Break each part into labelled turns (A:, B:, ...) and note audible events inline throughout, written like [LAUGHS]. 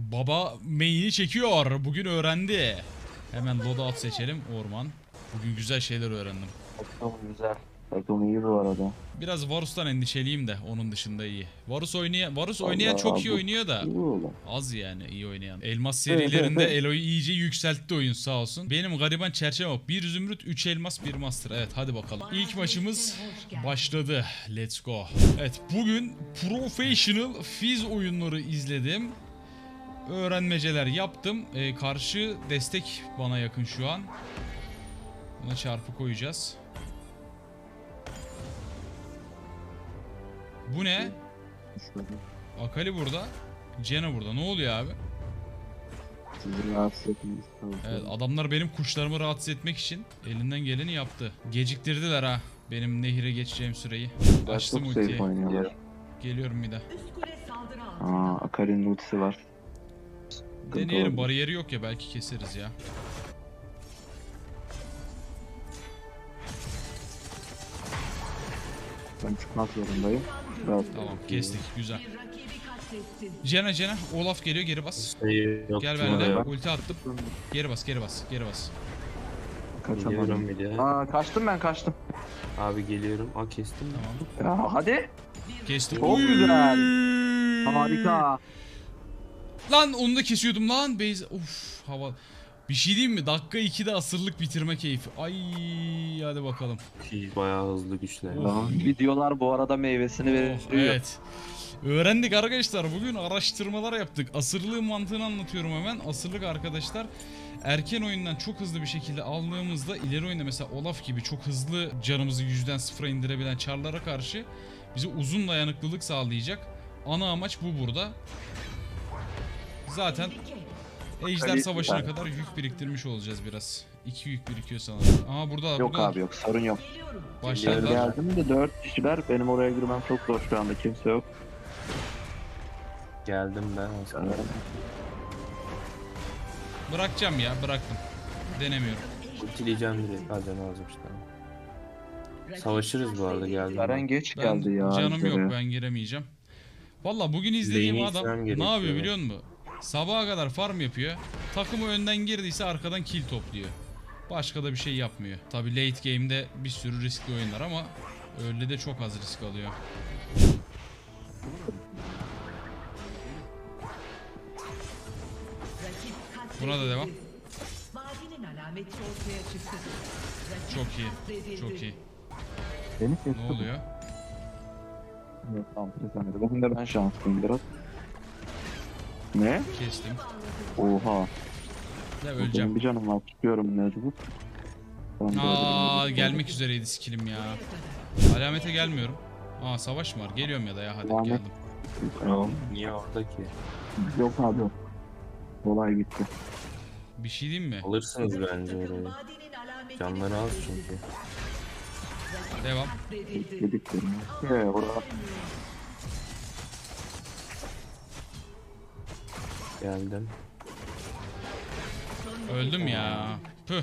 A: Baba main'i çekiyor. Bugün öğrendi. Hemen loadout seçelim. Orman. Bugün güzel şeyler öğrendim.
B: Takım güzel. Takım iyi bu arada.
A: Biraz Varus'tan endişeliyim de onun dışında iyi. Varus oynayan Varus oynayan
B: Allah
A: çok iyi oynuyor da
B: İyi oğlum.
A: az yani iyi oynayan. Elmas serilerinde Elo'yu iyice yükseltti oyun sağ olsun. Benim gariban çerçeve bak. Bir zümrüt, 3 elmas, 1 master. Evet hadi bakalım. İlk maçımız başladı. Let's go. Evet bugün professional fiz oyunları izledim. Öğrenmeceler yaptım. Ee, karşı destek bana yakın şu an. Buna çarpı koyacağız. Bu ne? Akali burada. Cena burada. Ne oluyor abi?
B: Sizi rahatsız etmeyiz.
A: Evet adamlar benim kuşlarımı rahatsız etmek için elinden geleni yaptı. Geciktirdiler ha benim nehire geçeceğim süreyi. Açtım ultiyi. Geliyorum bir de.
C: Üst kule saldırı altında.
B: Aa, Akari'nin ultisi var. Sıkıntı
A: Deneyelim
B: olabilir.
A: bariyeri yok ya belki keseriz ya.
B: Ben çıkmak zorundayım. Rahat
A: Tamam kestik güzel. Cena Cena Olaf geliyor geri bas.
D: Sayı yok.
A: Gel bende
D: yok.
A: ulti attım. Geri bas geri bas geri bas.
D: Geliyorum
B: Kaçamadım.
D: bir de.
B: Aa, kaçtım ben kaçtım.
D: Abi geliyorum. Aa kestim mi?
A: Tamam
B: Ya hadi.
A: kestim.
B: Çok
A: Uy!
B: güzel. Harika.
A: Lan onu da kesiyordum lan. Base of hava. Bir şey diyeyim mi? Dakika 2'de asırlık bitirme keyfi. Ay hadi bakalım.
D: Bayağı hızlı güçlü.
B: Tamam. Videolar bu arada meyvesini veriyor.
A: Oh, evet. Öğrendik arkadaşlar. Bugün araştırmalar yaptık. Asırlığın mantığını anlatıyorum hemen. Asırlık arkadaşlar erken oyundan çok hızlı bir şekilde aldığımızda ileri oyunda mesela Olaf gibi çok hızlı canımızı yüzden sıfıra indirebilen çarlara karşı bize uzun dayanıklılık sağlayacak. Ana amaç bu burada. Zaten Ejder Savaşı'na kadar yük biriktirmiş olacağız biraz. İki yük birikiyor sanırım. Aha burada
B: Yok
A: burada.
B: abi yok sorun yok.
C: Geliyorum.
A: Başladılar.
B: Geldim de 4 kişiler benim oraya girmem çok zor şu anda kimse yok.
D: Geldim ben aslında.
A: Bırakacağım ya bıraktım. Denemiyorum.
D: Ultileyeceğim direkt. Hadi ne olacak işte. Savaşırız bu arada geldim.
B: Eren geç
A: Ben,
B: geldi ya.
A: canım yok ben giremeyeceğim. Valla bugün izlediğim
D: Lane'i
A: adam ne
D: gerekiyor
A: yapıyor
D: ya.
A: biliyor musun? Sabaha kadar farm yapıyor. Takımı önden girdiyse arkadan kill topluyor. Başka da bir şey yapmıyor. Tabi late game'de bir sürü riskli oyunlar ama öyle de çok az risk alıyor. Buna da devam. Çok iyi. Çok iyi. Ne oluyor?
B: Yok tamam. Bugün de ben şanslıyım biraz. Ne?
A: Kestim.
B: Oha.
A: Ne
B: Benim
A: öleceğim.
B: bir canım var. Çıkıyorum mecbur. Ben de
A: Aa
B: öldüm.
A: gelmek üzereydi skillim ya. Alamete gelmiyorum. Aa savaş mı var? Geliyorum ya da ya hadi
B: Lanet.
A: geldim.
B: Tamam.
D: Niye orada ki?
B: Yok abi yok. Olay bitti.
A: Bir şey diyeyim mi?
D: Alırsınız bence orayı. Canları az çünkü.
A: Devam.
C: katledildi.
B: Dediklerim. Ee, orada
D: Geldim.
A: Öldüm ya. Püh.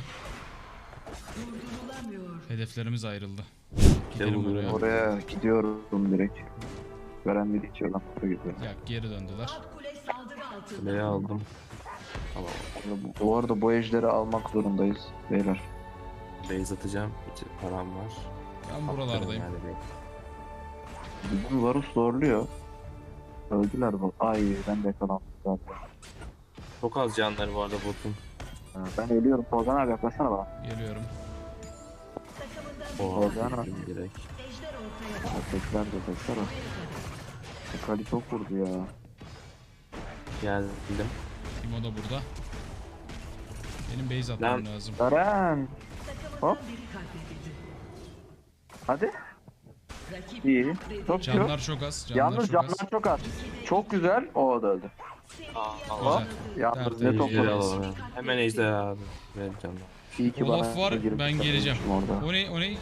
A: Hedeflerimiz ayrıldı. Gidelim oraya.
B: oraya gidiyorum direkt. Gören biri içiyor lan.
A: Ya geri döndüler.
D: Kuleyi aldım. Tamam.
B: Bu- arada bu ejderi almak zorundayız beyler.
D: Base atacağım. Hiç param var.
A: Ben buralardayım.
D: Yani.
B: Bizim Varus zorluyor. Öldüler bu. Ay ben de yakalandım
D: Çok az canları bu arada botun.
B: Ha, Ben ölüyorum. Tolgan abi yaklaşsana bana.
A: Geliyorum.
B: Orada ama.
D: Direkt.
B: Tekrar da tekrar. Kali çok vurdu ya.
D: Geldim.
A: Timo da burada. Benim base atmam
D: Lan.
A: lazım.
B: Eren. Hop. Hadi. İyi. Çok iyi.
A: Canlar çok az. Canlar
B: Yalnız
A: çok az.
B: canlar çok az. Çok güzel. O da öldü.
A: Güzel.
B: Yalnız
A: Tertemiz.
B: ne
D: Ejderi alalım. Hemen ejder abi.
B: İyi ki
A: Olaf
B: bana
A: var, ben geleceğim.
B: takılmışım Orada.
A: O ne? O ne?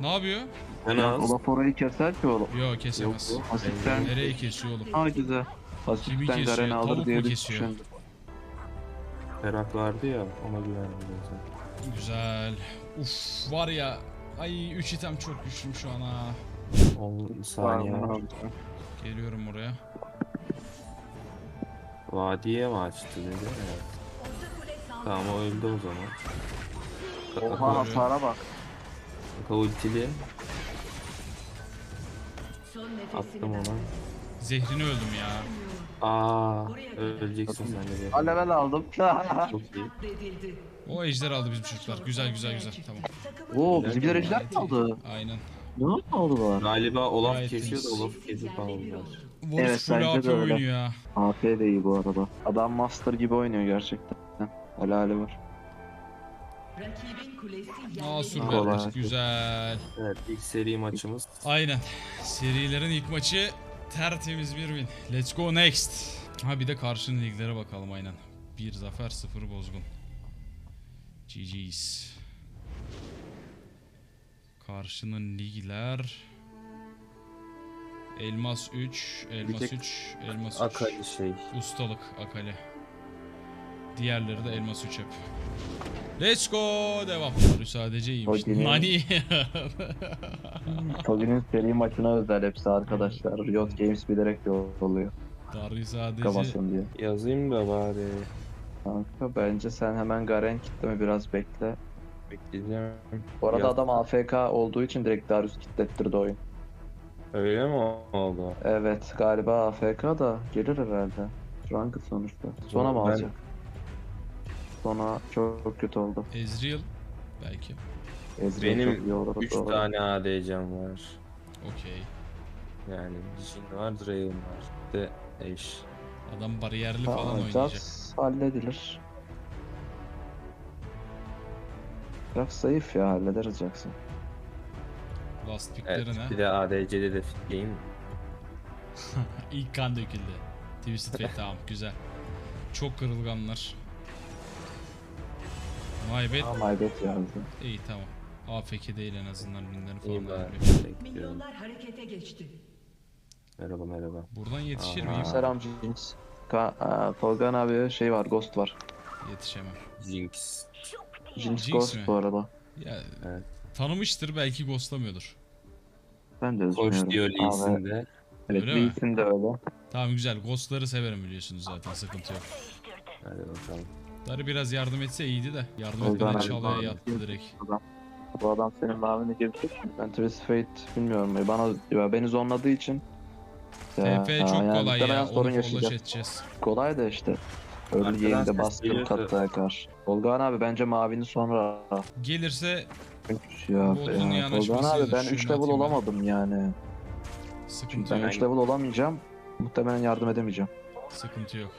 A: Ne yapıyor?
D: Ben az.
B: Olaf orayı keser ki oğlum.
A: Yo kesemez.
D: Yok.
A: Nereye kesiyor oğlum?
B: Ha güzel.
A: Kesiyor?
B: Garen
A: Tavuk
B: alır
A: mu
B: diye
A: kesiyor?
B: düşündüm.
D: Ferhat vardı ya ona güvendim.
A: Güzel. Uf var ya. Ay 3 item çok güçlüm şu an ha.
D: 10
B: Var
D: saniye
B: mı?
A: Geliyorum oraya.
D: Vadiye mi açtı dedi? Evet. Tamam o öldü o zaman.
B: Oha hasara bak.
D: Kanka ultili
C: Son nefesini
D: attım ona.
A: Zehrini öldüm ya.
D: Aa öleceksin sen de.
B: Ha level aldım.
D: Çok iyi.
A: O ejder aldı bizim çocuklar. Güzel güzel güzel. Tamam.
B: Oo bizimkiler ejder mi aldı?
A: Aynen.
B: Ne aldılar?
D: Galiba Olaf
A: Gayet
D: kesiyor da
A: temiz.
D: Olaf kesip aldılar.
A: Varus
B: Evet,
A: full
B: bence
A: AP
B: de öyle.
A: oynuyor ya.
B: AP de iyi bu arada. Adam master gibi oynuyor gerçekten. Helali var.
C: rakibin kulesi
A: Aa
C: yerle
A: sur
B: Kolay.
A: verdik. Güzel.
D: Evet ilk seri maçımız.
A: Aynen. Serilerin ilk maçı tertemiz bir win. Let's go next. Ha bir de karşının liglere bakalım aynen. Bir zafer sıfır bozgun. GG's. Karşının ligler. Elmas 3, Elmas
D: tek
A: 3, Elmas 3.
D: Akali şey.
A: Ustalık Akali. Diğerleri de Elmas 3 hep. Let's go devam. Sadece iyiymiş. Nani. [LAUGHS]
B: Bugünün seri maçına özel hepsi arkadaşlar. Riot Games bilerek yolluyor.
A: Darı sadece.
B: Kamasın diye.
D: Yazayım da bari.
B: Kanka bence sen hemen Garen kitleme biraz bekle.
D: Bekleyeceğim.
B: Bu arada
D: Yaz-
B: adam AFK olduğu için direkt Darius kitlettirdi oyun.
D: Öyle mi oldu?
B: Evet galiba AFK da gelir herhalde. Ranked sonuçta. Sona mı
D: Ben-
B: alacak? Sona çok, çok kötü oldu.
A: Ezreal belki.
B: Ezreal
D: Benim
B: çok iyi olur.
D: 3
B: doğru.
D: tane ADC'm var.
A: Okey.
D: Yani Jin var, Draven var. Bir de Ashe.
A: Adam bariyerli
B: Tamam,
A: falan oynayacak.
B: Jax halledilir. Jax zayıf ya hallederiz Jax'ı.
A: Last pickleri
D: Evet, bir de ADC'de de fit game. [LAUGHS]
A: İlk kan döküldü. Twisted Fate [LAUGHS] tamam güzel. Çok kırılganlar. Maybet
B: Ama maybet yazdı.
A: iyi tamam. AFK değil en azından ürünleri falan
D: İyi bari.
A: alıyor.
D: Bekliyorum.
C: Milyonlar harekete geçti.
D: Merhaba merhaba.
A: Buradan yetişir
D: Aha.
A: miyim?
B: Selam Jinx. Ka Aa, Tolgan abi şey var Ghost var.
A: Yetişemem.
D: Jinx.
B: Jinx,
A: Jinx
B: Ghost
A: mi?
B: bu arada.
A: Ya
D: Evet.
A: Tanımıştır belki ghostlamıyordur.
B: Ben de
D: Koş
B: üzülüyorum.
D: diyor Lee
B: Abi,
D: Sin de.
B: Evet
A: Öyle mi?
B: Lee Sin de öyle.
A: Tamam güzel. Ghostları severim biliyorsunuz zaten sıkıntı yok.
D: Hadi bakalım.
A: Darı biraz yardım etse iyiydi de. Yardım
B: Oradan
A: etmeden çalıya
B: bağlı.
A: yattı direkt.
B: Bu adam senin mavini girecek mi? Ben Twist Fate bilmiyorum. Bana ya beni zonladığı için.
A: TP çok
B: yani
A: kolay
B: muhtemelen
A: ya.
B: sorun
A: Onu
B: yaşayacağız.
A: edeceğiz.
B: Kolay da işte. Öyle
D: Arkadan
B: yayında
D: ses
B: bastırıp
D: geliyorsa-
B: kataya karşı. Tolgan abi bence mavini sonra.
A: Gelirse
B: Ya,
A: Botun
B: ya.
A: yanaşmasıydı,
B: Tolgan abi ben
A: şunu
B: 3 level
A: ben.
B: olamadım yani.
A: sıkıntı
B: ben
A: yok.
B: 3 level olamayacağım. Muhtemelen yardım edemeyeceğim.
A: Sıkıntı yok.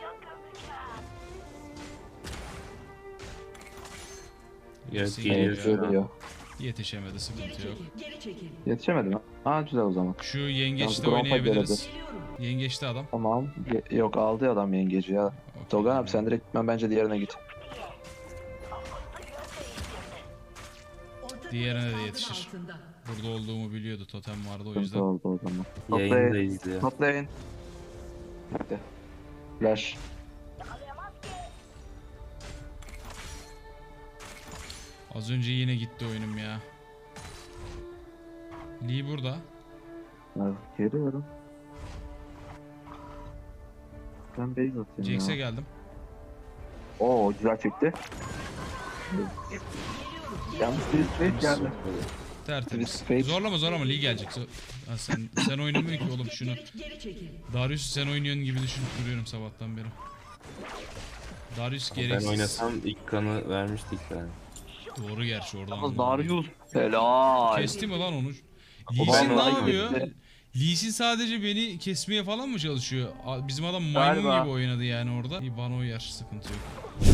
D: Evet geliyor
B: geliyor.
A: Yetişemedi sıkıntı yok.
C: çekil.
B: Yetişemedim. Ha güzel o zaman.
A: Şu yengeçte oynayabiliriz. Yengeçte adam.
B: Tamam. Ye- yok aldı ya adam yengeci ya.
A: Okey.
B: Tolgan abi sen direkt gitmen bence diğerine git.
A: Diğerine de yetişir. Burada olduğumu biliyordu. Totem vardı o yüzden.
B: oldu o zaman.
D: Yayını da
B: Toplayın. Bitti. Flash.
A: Az önce yine gitti oyunum ya. Lee burada.
B: Evet, geliyorum. Ben base atayım
A: Jax'e
B: ya.
A: geldim.
B: Oo güzel çekti. Yalnız Twist Fate geldi.
A: Tertemiz. Zorlama zorlama Lee gelecek. Ha, sen sen oynamıyor ki oğlum şunu. Darius sen oynuyorsun gibi düşünüp duruyorum sabahtan beri. Darius gereksiz.
D: Ben oynasam ilk kanı vermiştik ben.
A: Doğru gerçi oradan.
B: Yalnız. Darius. Helal.
A: Kesti mi lan onu? Lee Sin ne
B: vallahi
A: yapıyor?
B: kesti.
A: Lee Sin sadece beni kesmeye falan mı çalışıyor? A- Bizim adam maymun
B: Galiba.
A: gibi oynadı yani orada. İyi bana uyar sıkıntı yok.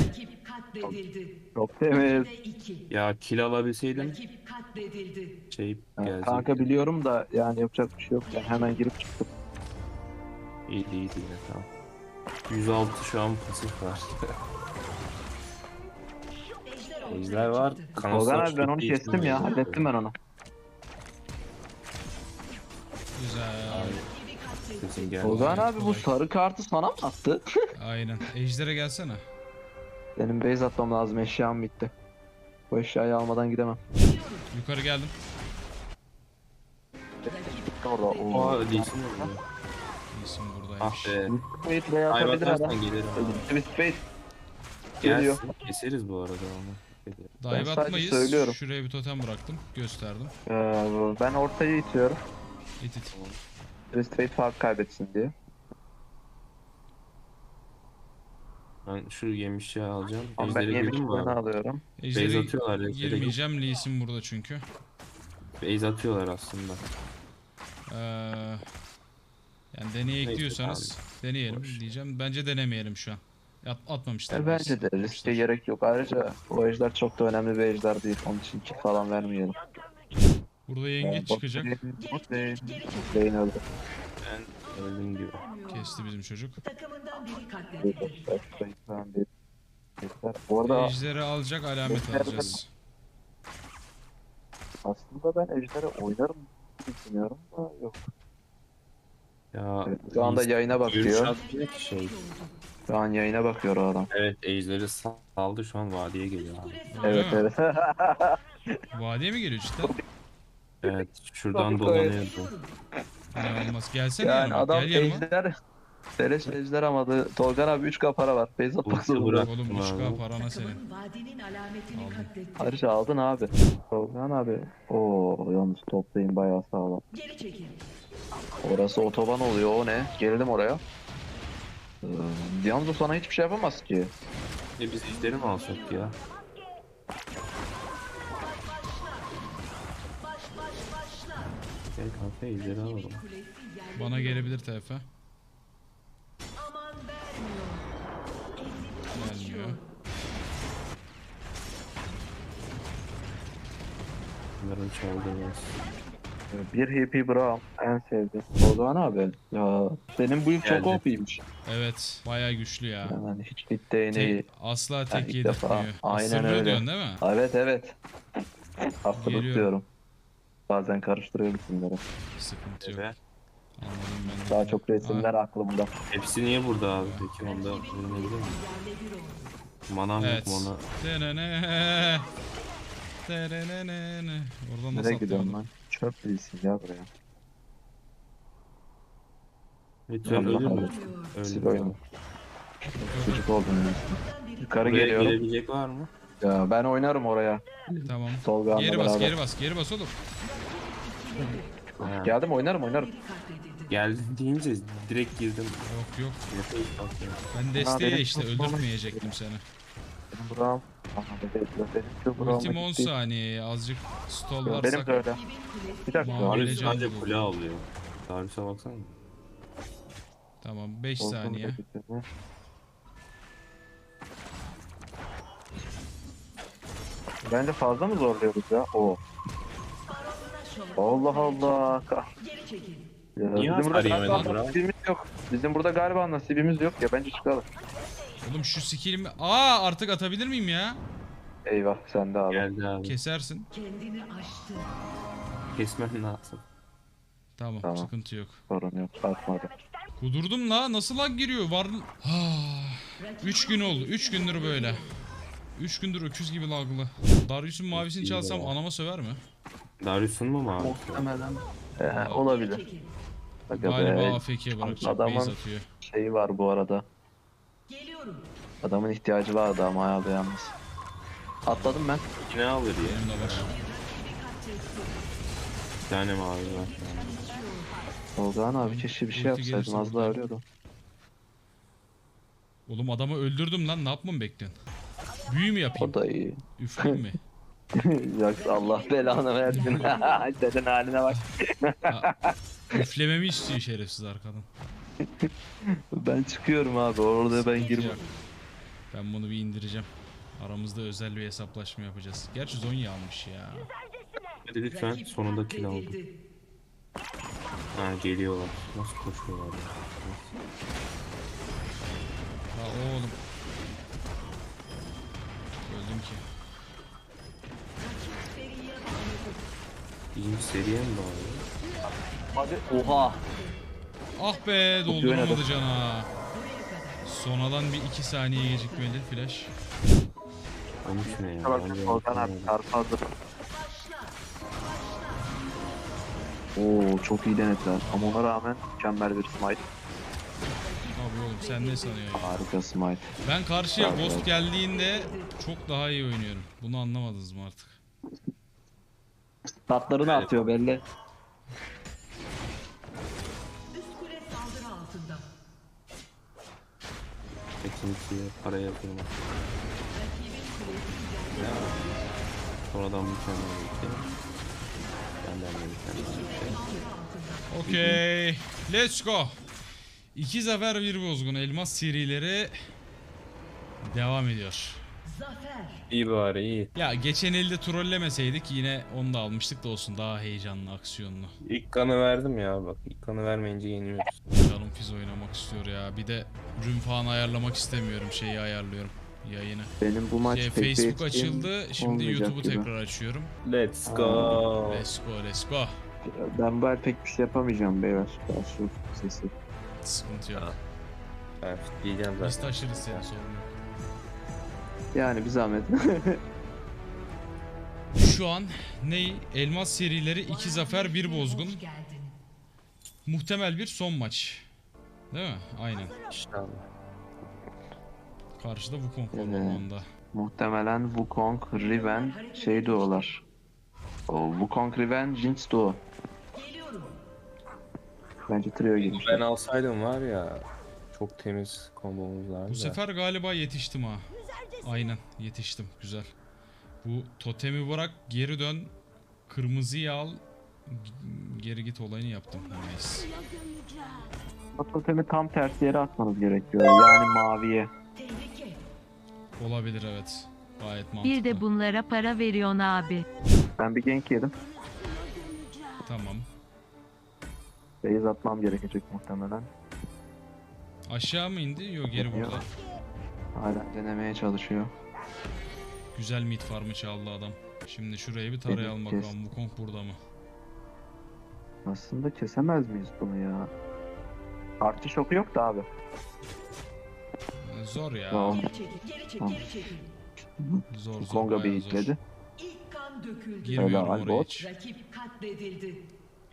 C: Rakip katledildi.
B: Çok temiz.
D: Ya kill alabilseydim
C: Rakip katledildi.
D: şey
B: Ha,
D: gelecek.
B: Kanka biliyorum da yani yapacak bir şey yok. Yani hemen girip çıktım.
D: İyiydi iyiydi yine tamam. 106 şu an pasif var.
C: Ejder ortaya
D: Ejder var.
C: çıktı.
B: Abi ben onu kestim ya. Hallettim ben onu.
A: Güzel.
D: Kesin geldi.
B: Abi bu sarı kartı sana mı attı?
A: Aynen. Ejder'e gelsene.
B: Benim base atmam lazım. Eşyam bitti. Bu eşyayı almadan gidemem.
A: Yukarı geldim.
B: Orada. Oo.
D: Değilsin mi?
A: İyisin burada
D: Ah be.
B: Wait B'ye
D: Ay
B: atabilir adam.
D: gelirim.
B: Wait. Geliyor.
D: Gelsin. Keseriz bu arada onu.
B: Ben
A: Dive
B: sadece
A: atmayız.
B: söylüyorum.
A: Şuraya bir totem bıraktım. Gösterdim.
B: Ee, ben ortayı itiyorum.
A: İt it.
B: Twist wait fark kaybetsin diye.
D: Ben şu yemişi alacağım.
B: Ama ben
D: Ejderi abi?
B: alıyorum.
A: Ejderi
D: atıyorlar, ejderi
A: girmeyeceğim. Lee Sin burada çünkü.
D: Base atıyorlar aslında.
A: Ee, yani deneye
D: Neyse,
A: ekliyorsanız deneyelim
D: Boş.
A: diyeceğim. Bence denemeyelim şu an. At, atmamışlar.
B: E, bence de riske gerek yok. Ayrıca o ejder çok da önemli bir ejder değil. Onun için kill falan vermeyelim.
A: Burada
B: Ee,
A: yengeç
B: bot
A: çıkacak.
B: lane- Bot lane. Lane öldü.
D: Öldüm gibi.
A: Kesti bizim çocuk.
C: Takımından biri katledildi.
B: Bu arada
A: Ejderi alacak alamet
B: Ejder-
A: alacağız.
B: aslında ben ejderi oynarım diye düşünüyorum da yok.
D: Ya
B: şu anda yayına bakıyor.
D: ki şey.
B: Şu an yayına bakıyor o adam.
D: Evet ejderi saldı şu an vadiye geliyor abi.
A: Öyle
B: Evet
A: mi?
B: evet.
A: Vadiye mi geliyor cidden? [LAUGHS]
D: Evet şuradan dolanıyordu.
A: Ne olmaz. Gelsene
B: yani
A: yanıma.
B: adam
A: Gel yanıma.
B: ejder Beleş ejder amadı. Tolgan abi 3 para var. Beyzat
D: Ulti
B: baksa
D: bırak.
A: Oğlum
D: Bıraktım
A: 3K
D: abi.
A: parana senin.
C: Vadinin alametini
A: Aldım.
C: katletti.
B: Ayrıca aldın abi. Tolgan abi. Oo yalnız toplayın bayağı sağlam.
C: Geri çekil.
B: Orası otoban oluyor o ne? Geldim oraya. Ee, yalnız o sana hiçbir şey yapamaz ki.
D: E biz ejderi mi alsak ya? Gel kanka ejderi alalım.
A: Bana gelebilir TF.
C: aman vermiyor. Ezip
A: Gelmiyor.
D: Bunların çaldırmaz.
B: Ee, Bir HP Brown en sevdiğim. Tolgan abi. Ya senin bu yıl çok
D: Geldi.
B: OP'ymiş.
A: Evet. Bayağı güçlü ya.
B: Yani hiç değneği.
A: Tek, asla tek
B: ilk defa.
A: yedirtmiyor.
B: Aynen
A: Asırlığı
B: öyle.
A: diyorsun değil mi?
B: Evet evet. Hastalık
A: Geliyor.
B: diyorum. Bazen karıştırıyorum isimleri.
A: Sıkıntı yok.
D: Evet.
A: Anladım ben de.
B: Daha çok resimler aklımda.
D: Hepsi niye burada abi peki onda öğrenebilir miyim? Manam
A: Evet.
D: yok mana.
A: Tenene. Tenene. Oradan nasıl
B: Nereye gidiyorum
A: atlayalım?
B: lan? Çöp değilsin ya buraya.
D: Lütfen
B: Allah
D: ölür
B: Allah.
D: mü? Ölür
B: oyunu.
D: mü?
B: Çocuk oldum ya. Yukarı
D: Buraya
B: geliyorum.
D: gelebilecek var mı?
B: Ya ben oynarım oraya.
A: Tamam.
B: Tolga
A: Geri bas,
B: beraber.
A: geri bas, geri bas oğlum.
D: Ha.
B: Geldim oynarım oynarım.
D: Geldin deyince direkt girdim.
A: Yok yok. Ben desteğe
B: benim
A: işte
B: çok
A: öldürtmeyecektim seni.
B: Benim buram. Aha benim benim şu buram.
A: Ultim 10 saniye. Azıcık stall
B: Benim de öyle. Bir dakika.
A: Mavi
D: Darius
A: Legend
D: sadece kule alıyor. Darius'a baksana.
A: Tamam 5
B: Tolga'nın
A: saniye.
B: da. Bence fazla mı zorluyoruz ya? Oo. Allah Allah. Kah-. Ya,
D: Niye
B: bizim burada
D: yemedin Burak?
B: nasibimiz yok. Bizim burada galiba nasibimiz yok ya. Bence çıkalım.
A: Oğlum şu skillimi... Aa artık atabilir miyim ya?
B: Eyvah sen de abi.
D: Geldi abi.
A: Kesersin.
D: Kesmem lazım.
A: Tamam,
B: Tamam.
A: sıkıntı yok.
B: Sorun yok. Atmadı.
A: Kudurdum la nasıl lag giriyor? Var... 3 gün oldu. 3 gündür böyle. 3 gündür öküz gibi laglı. Darius'un mavisini çalsam anama söver mi?
D: Darius'un mu abi?
B: Muhtemelen. Ee, olabilir. Aga
A: Galiba
B: be,
A: AFK bırakacak.
B: Adamın-
A: Base atıyor.
B: şeyi var bu arada.
C: Geliyorum.
B: Adamın ihtiyacı vardı ama abi yalnız. Atladım ben.
D: Yine alır ya.
A: Benim de var.
D: Bir tane mavi var.
B: Tolgağın abi keşke bir şey
A: gelirse
B: Az daha
A: burada.
B: ölüyordu.
A: Oğlum adamı öldürdüm lan ne yapmamı bekliyorsun? Büyü mü yapayım?
B: O da iyi.
A: Üfleyeyim mi? [LAUGHS]
B: Yoksa Allah belanı versin. [LAUGHS] Senin haline bak.
A: Ha, üflememi istiyor şerefsiz arkadan.
B: Ben çıkıyorum abi. Orada ben girmem.
A: Ben bunu bir indireceğim. Aramızda özel bir hesaplaşma yapacağız. Gerçi Zonya almış ya.
D: Hadi lütfen sonunda kill aldım. Ha geliyorlar. Nasıl koşuyorlar ya.
A: Ha oğlum. Ki.
D: İkinci seriye mi bağlı?
B: Hadi. Oha.
A: Ah be dolduramadı cana. Sonadan bir iki saniye gecikmeli flash.
D: 13 ne ya?
B: Bak
D: Bence
B: abi çarpı hazır. Oo çok iyi denediler. Ama ona rağmen mükemmel bir smite.
A: Oğlum sen ne sanıyorsun?
B: Harika smite.
A: Ben karşıya
B: Bravo.
A: Ghost geldiğinde çok daha iyi oynuyorum. Bunu anlamadınız mı artık?
B: Tatlarını atıyor belli.
D: Ekintiye para
C: kulesi
D: Ya. Sonradan mükemmel gitti. Benden de mükemmel gitti.
A: Okey. Let's go. İki zafer bir bozgun elmas serileri devam ediyor.
C: zafer.
D: İyi bari iyi.
A: Ya geçen elde trollemeseydik yine onu da almıştık da olsun daha heyecanlı, aksiyonlu.
D: İlk kanı verdim ya bak. İlk kanı vermeyince yeniyoruz.
A: Canım Fiz oynamak istiyor ya. Bir de rüm falan ayarlamak istemiyorum. Şeyi ayarlıyorum. Yayını.
B: Benim bu maç
A: Şey,
B: pek
A: Facebook açıldı. Şimdi YouTube'u tekrar açıyorum.
D: Let's go.
A: Let's go, let's go.
B: Ben bu pek bir şey yapamayacağım beyler. Karşı sesi.
A: Sıkıntı yok.
D: Ben fit diyeceğim
A: Biz
D: zaten.
A: taşırız seni sorun yok.
B: Yani bir zahmet. [LAUGHS]
A: Şu an ney? Elmas serileri 2 zafer 1 bozgun. Muhtemel bir son maç. Değil mi? Aynen.
D: İnşallah.
A: Karşıda Wukong var
B: Evet.
A: ormanda.
B: Muhtemelen Wukong, Riven şey duolar. O Wukong, Riven, Jinx duo. Bence trio
D: Ben
B: girmişler.
D: alsaydım var ya çok temiz kombomuz vardı.
A: Bu
D: da.
A: sefer galiba yetiştim ha. Aynen yetiştim. Güzel. Bu totemi bırak geri dön. Kırmızıyı al. Geri git olayını yaptım. Nice.
B: Bu totemi tam tersi yere atmanız gerekiyor. Yani maviye.
A: Olabilir evet. Gayet mantıklı.
E: Bir de bunlara para veriyorsun abi.
B: Ben bir gank yedim.
A: Tamam.
B: Base atmam gerekecek muhtemelen.
A: Aşağı mı indi? Yok geri
B: Yok.
A: burada.
B: Hala denemeye çalışıyor.
A: Güzel mid farmı çaldı adam. Şimdi şurayı bir tarayalım
B: Evet,
A: bakalım.
B: kes.
A: Wukong burada mı?
B: Aslında kesemez miyiz bunu ya? Artı şoku yok da abi.
A: Ee, Zor ya.
B: Tamam.
C: Geri çekil. Geri çekil.
B: Tamam.
C: Geri çekil.
A: Zor zor.
B: Konga
A: bayağı
B: bir
A: zor.
B: itledi.
C: İlk kan döküldü.
A: Girmiyorum
B: Helal,
A: oraya
B: bot.
A: hiç.
C: Rakip katledildi.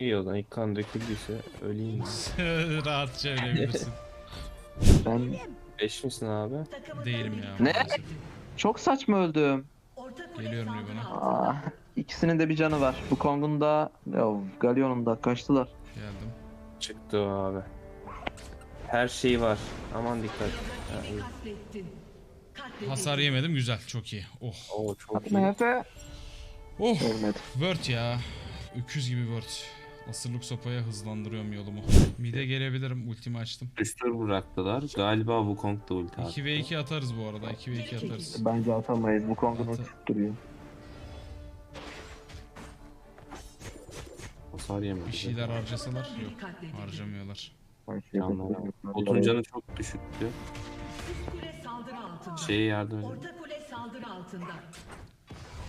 D: İyi o zaman ilk kan döküldüyse öleyim. [LAUGHS]
A: Rahatça ölebilirsin. [LAUGHS]
B: Ben
D: 5 misin abi?
A: Değilim ya,
C: katledildi.
B: maalesef. çok saçma öldüm.
A: Geliyorum
C: altında.
B: Aa, ikisinin de bir canı var. Bu Kong'un da, ya, Galyon'un da kaçtılar.
A: Geldim.
D: Çıktı o abi. Her şey var. Aman dikkat. Ha, iyi.
A: Hasar yemedim güzel çok iyi. Oh.
D: Oo çok
B: Hadi
D: iyi.
B: MF.
A: Oh.
B: Ölmedi.
A: Word ya. Öküz gibi Word. Asırlık sopaya hızlandırıyorum yolumu. Mide gelebilirim. Ultimi açtım.
D: Restore bıraktılar. Galiba Wukong da ulti attı.
A: 2 ve 2 atarız bu arada. 2 ve 2 atarız.
B: Bence atamayız. Bu Kong'un
A: Atı-
B: ultisi duruyor.
D: Hasar yemedi.
A: Bir şeyler harcasalar yok. Harcamıyorlar.
B: Yapıyor.
D: Botun canı çok düşüktü.
C: Üst kule saldırı altında.
D: Şeye yardım edin.
C: Orta kule saldırı altında.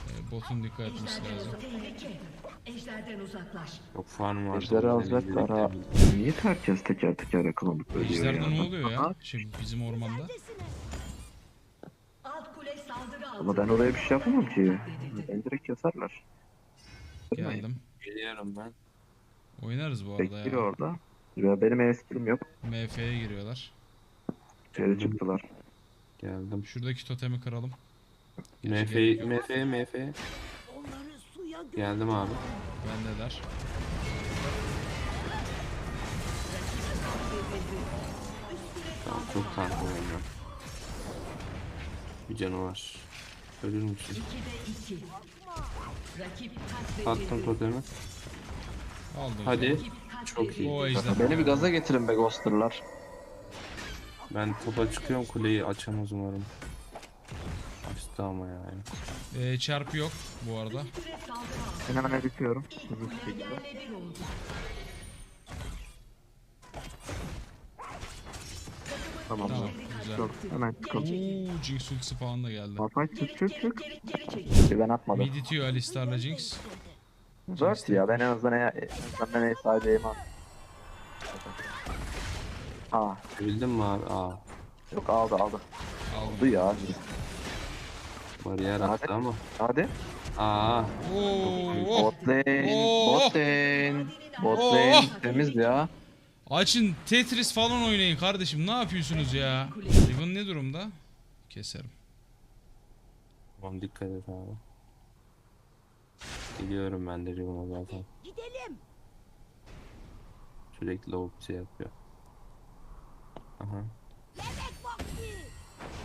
A: Ee, botun dikkat etmesi lazım.
C: Tehlike. Ejderden uzaklaş.
D: Yok farm Onu
B: alacaklar ha.
D: deneyecekler.
B: Niye herkes teker teker yakalanıp ölüyor
A: Ejder'de
B: ya?
A: ne oluyor ya?
B: Aha.
A: Şey, bizim ormanda.
C: Alt kule saldırı altında.
B: Ama ben oraya bir şey yapamam ki. Beni direkt keserler.
A: Geldim.
D: Geliyorum ben.
A: Oynarız bu arada
B: Bekliyor
A: ya.
B: orada. Ya benim eskrim yok.
A: MF'ye giriyorlar.
B: Geri çıktılar.
D: Geldim.
A: Şuradaki totemi kıralım.
D: MF, MF, MF. Geldim abi.
A: Bendeler.
D: Tamam çok kanka oynuyorum. Bir canı var. Ölür müsün?
C: 2'de 2. Rakip katledildi.
D: Attım totemi.
A: Aldım.
D: Hadi. Çok iyi.
A: O.
B: Beni bir gaza getirin be ghosterlar.
D: Ben topa çıkıyorum kuleyi açamaz umarım. Açtı ama yani.
A: Ee, çarpı yok bu arada.
B: Ben hemen editiyorum. Hızlı şekilde. Tamam.
A: Tamam güzel.
B: Dur, hemen çıkalım.
A: Oo, Jinx ultisi falan da geldi.
B: Malphite çık çık çık. ben atmadım.
A: Mid itiyor Alistar'la Jinx.
B: Dört ya ben en azından en azından ben en sadece at. Aa
D: Bildin mi abi? Aa.
B: yok aldı aldı.
A: Aldım.
B: Aldı ya.
D: Bariyer attı ama.
B: Hadi.
D: Aa.
A: Oo.
B: Bot lane. Bot lane. Bot lane. Temiz ya.
A: Açın Tetris falan oynayın kardeşim. Ne yapıyorsunuz ya? Riven ne durumda? Keserim.
D: Tamam dikkat et abi. Geliyorum ben de Riven'a zaten.
F: Gidelim.
D: Sürekli o şey yapıyor. Aha.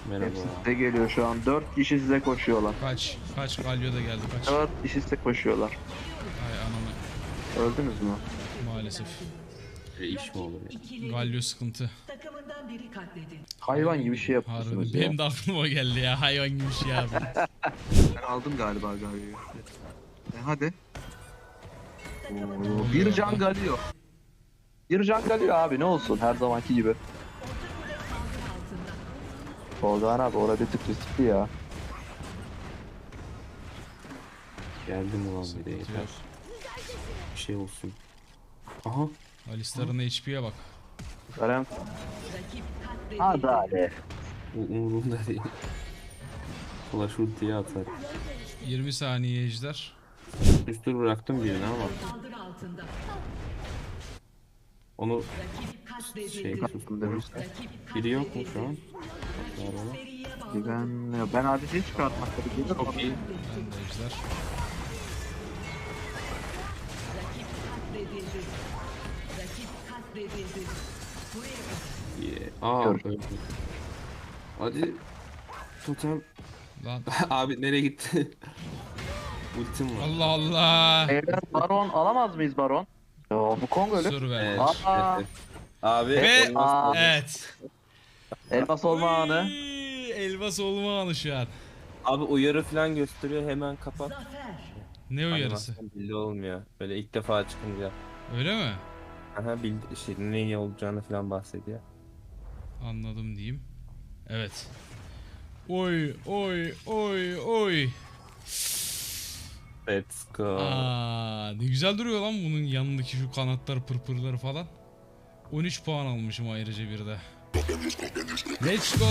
D: Merhaba.
B: Hepsi size geliyor şu an. 4 kişi size koşuyorlar.
A: Kaç. Kaç Galio da geldi kaç.
B: 4 kişi size koşuyorlar.
A: Ay ananı.
B: Öldünüz mü?
A: Maalesef.
D: E, iş mi olur ya?
C: İkili
A: Galio sıkıntı.
C: takımından biri katledildi.
B: Hayvan gibi şey
A: Harbi.
B: yapıyorsunuz ya.
A: Benim de aklıma o geldi ya. Hayvan gibi şey abi. [LAUGHS]
B: Ben aldım galiba Galio'yu. E hadi. Oo, bir can Galio. Bir can Galio abi ne olsun her zamanki gibi. Tolgağın abi orada bir tık riskli ya.
D: Geldim ulan bir de yeter. Bir şey olsun. Aha.
A: Alistar'ın HP'ye bak.
B: Hadi hadi.
D: O umurumda değil. Flash ultiye atar.
A: 20 saniye ejder.
D: Üstü bıraktım birini ama onu. Şey demişler.
C: Rakip
D: Biri yok mu şu an?
B: Ben, ben hadiseyi çıkartmak tabii gelir ama
A: Ben de ejder.
D: Yeah. Aa öldü. Hadi. Totem.
A: Lan. [LAUGHS]
D: Abi nereye gitti? Ultim var.
A: Allah Allah.
B: Beyler baron alamaz mıyız baron? Yo bu Kong ölü.
A: Sur ver.
D: Evet,
B: Aa.
D: Abi
A: Ve
B: Aa.
A: evet.
B: Elmas olma anı.
A: Elmas olma anı şu an.
G: Abi uyarı falan gösteriyor hemen kapat.
A: Ne uyarısı?
G: Animasyon belli olmuyor. Böyle ilk defa çıkınca.
A: Öyle mi?
G: Aha bildi şey ne olacağını falan bahsediyor.
A: Anladım diyeyim. Evet. Oy oy oy oy.
G: Let's go.
A: Aa, ne güzel duruyor lan bunun yanındaki şu kanatlar pırpırları falan. 13 puan almışım ayrıca bir de. Let's go.